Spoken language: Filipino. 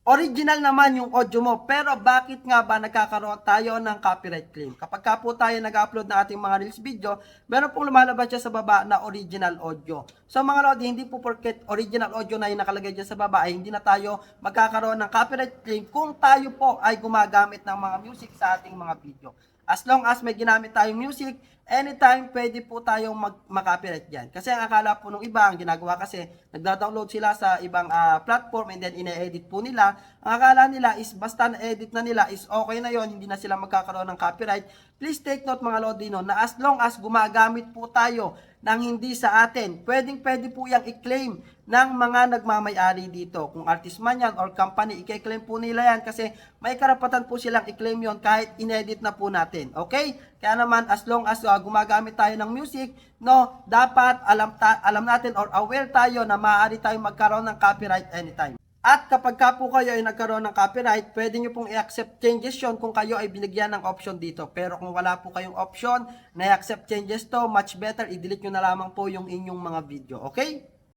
Original naman yung audio mo, pero bakit nga ba nagkakaroon tayo ng copyright claim? Kapag ka po tayo nag-upload ng ating mga Reels video, meron pong lumalabas siya sa baba na original audio. So mga Lodi, hindi po porket original audio na yung nakalagay dyan sa baba ay hindi na tayo magkakaroon ng copyright claim kung tayo po ay gumagamit ng mga music sa ating mga video. As long as may ginamit tayong music, anytime pwede po tayong mag makapirate dyan. Kasi ang akala po nung iba, ang ginagawa kasi, nagda-download sila sa ibang ah, platform and then ine-edit po nila. Ang akala nila is basta na-edit na nila is okay na yon hindi na sila magkakaroon ng copyright. Please take note mga Lodino na as long as gumagamit po tayo ng hindi sa atin, pwedeng pwede po yung i-claim ng mga nagmamayari dito. Kung artist man yan or company, i-claim po nila yan kasi may karapatan po silang i-claim yon kahit inedit na po natin. Okay? Kaya naman, as long as uh, gumagamit tayo ng music, no, dapat alam, ta- alam natin or aware tayo na maaari tayong magkaroon ng copyright anytime. At kapag ka po kayo ay nagkaroon ng copyright, pwede nyo pong i-accept changes yon kung kayo ay binigyan ng option dito. Pero kung wala po kayong option na i-accept changes to, much better, i-delete nyo na lamang po yung inyong mga video. Okay?